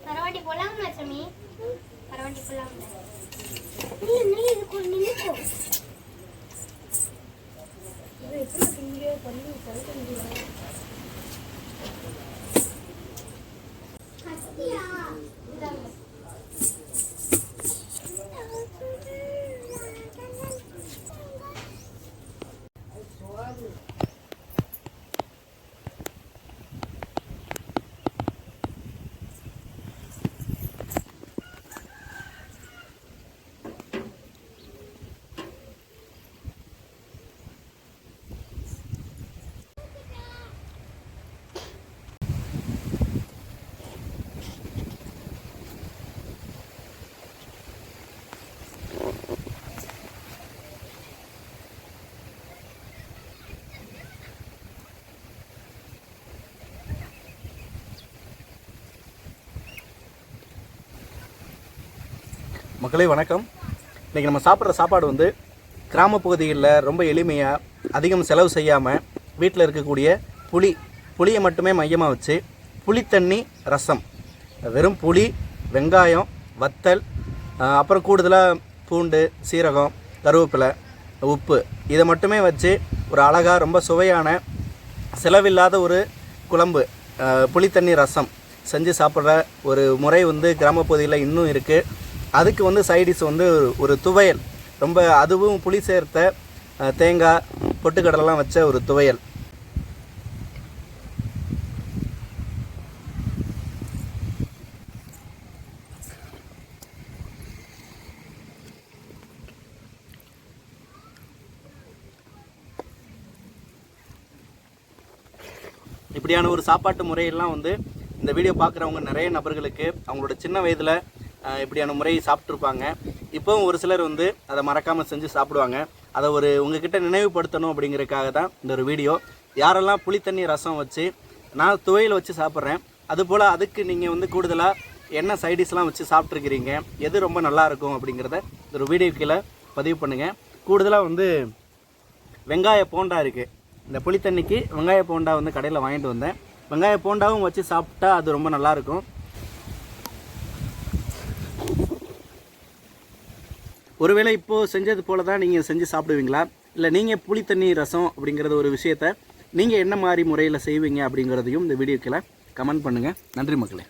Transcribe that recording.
பரவாட்டி போலாம் லட்சுமி? பரவாட்டி போலாம்? இல்ல நீ இதுக்கு நின்னுக்கோ ஹஸ்தியா மக்களே வணக்கம். இன்றைக்கி நம்ம சாப்பிட்ற சாப்பாடு வந்து கிராம பகுதிகளில் ரொம்ப எளிமையாக அதிகம் செலவு செய்யாமல் வீட்டில் இருக்கக்கூடிய புளி புளியை மட்டுமே மையமாக வச்சு புளித்தண்ணி ரசம். வெறும் புளி வெங்காயம் வத்தல் அப்புறம் கூடுதலாக பூண்டு சீரகம் கருவேப்பிலை உப்பு. இதை மட்டுமே வச்சு ஒரு அழகாக ரொம்ப சுவையான செலவில்லாத ஒரு குழம்பு புளித்தண்ணி ரசம் செஞ்சு சாப்பிட்ற ஒரு முறை வந்து கிராமப்பகுதியில் இன்னும் இருக்குது அதுக்கு வந்து சைடிஸ் வந்து ஒரு- துவையல். ரொம்ப அதுவும் புளி சேர்த்த தேங்காய் பொட்டுக்கடலாம் வச்ச ஒரு துவையல். இப்படியான ஒரு சாப்பாட்டு முறையெல்லாம் வந்து இந்த வீடியோ பார்க்குறவங்க நிறைய நபர்களுக்கு அவங்களோட சின்ன வயதில் இப்படியான முறையை சாப்பிட்ருப்பாங்க இப்போவும் ஒரு சிலர் வந்து அதை மறக்காமல் செஞ்சு சாப்பிடுவாங்க. அதை ஒரு உங்ககிட்ட நினைவுபடுத்தணும் அப்படிங்கிறதுக்காக தான் இந்த ஒரு வீடியோ. யாரெல்லாம் புளித்தண்ணி ரசம் வச்சு நான் துவையில் வச்சு சாப்பிட்றேன். அதுபோல் அதுக்கு நீங்கள் வந்து கூடுதலாக என்ன சைடிஷ்லாம் வச்சு சாப்பிட்ருக்கிறீங்க எது ரொம்ப நல்லாயிருக்கும் அப்படிங்கிறத இந்த ஒரு வீடியோ கீழே பதிவு பண்ணுங்கள் கூடுதலாக வந்து வெங்காய போண்டா இருக்குது இந்த புளித்தண்ணிக்கு வெங்காய போண்டா வந்து கடையில் வாங்கிட்டு வந்தேன். வெங்காய போண்டாவும் வச்சு சாப்பிட்டா அது ரொம்ப நல்லாயிருக்கும் ஒருவேளை இப்போது செஞ்சது போல தான் நீங்கள் செஞ்சு சாப்பிடுவீங்களா? இல்லை நீங்கள் புளித்தண்ணி ரசம் அப்படிங்கிறத ஒரு விஷயத்த நீங்கள் என்ன மாதிரி முறையில் செய்வீங்க அப்படிங்கிறதையும் இந்த வீடியோக்கில் கமெண்ட் பண்ணுங்கள் நன்றி மக்களே.